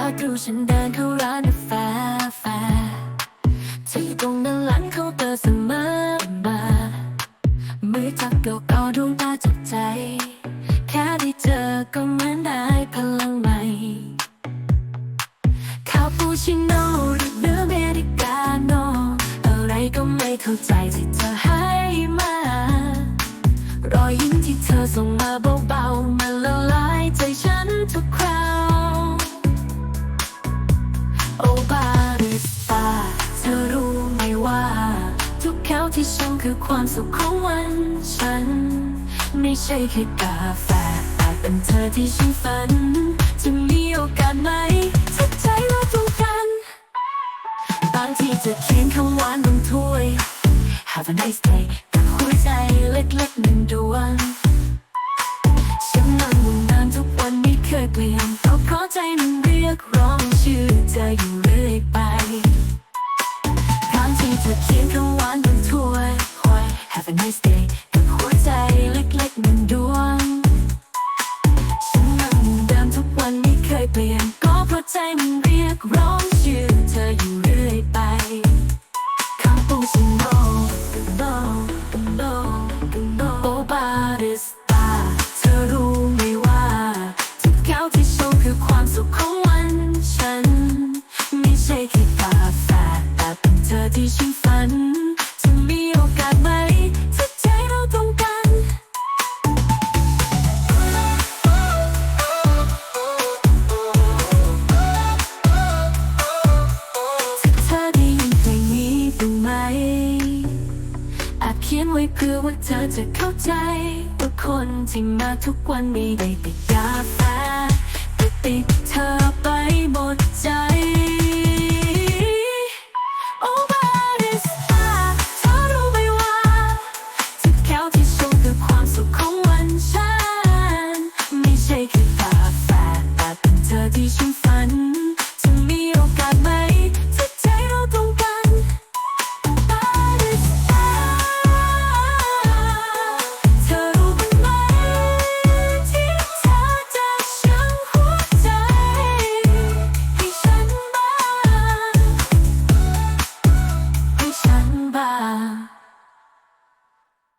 อดูฉันเดินเข้าร้านกาแฟแฟเธออยู่ตรงนั้นหลังเคาเตอร์เสมอมามือจับเกี่ยวกอดวงตาจับใจ แค่ได้เจอก็เหมือนได้พลังใหม่คาปูชิโน่หรืออเมริกาโน่อะไรก็ไม่เข้าใจที่เธอให้มา รอยยิ้มที่เธอส่งมาเบาๆมันละลายใจฉันทุกคราว ทุกแก้วที่ชงคือความสุขของวันฉัน ไม่ใช่แค่กาแฟแต่เป็นเธอที่ฉันฝัน จะมีโอกาสไหมถ้าใจเราตรงกันบางทีจะเขียนคำหวานบนถ้วย Have a nice day กับหัวใจเล็กๆหนึ่งดวงฉันนั่งมุ่งนานทุกวันไม่เคยเปลี่ยนเพราะเพราะใจมันเรียกร้องชื่อเธออยู่เรื่อยไปครั้งที่ำ เขียนไว้เพื่อว่าเธอจะเข้าใจว่าคนที่มาทุกวันไม่ได้ติดกาแฟแต่ติดเธอไปหมดใจ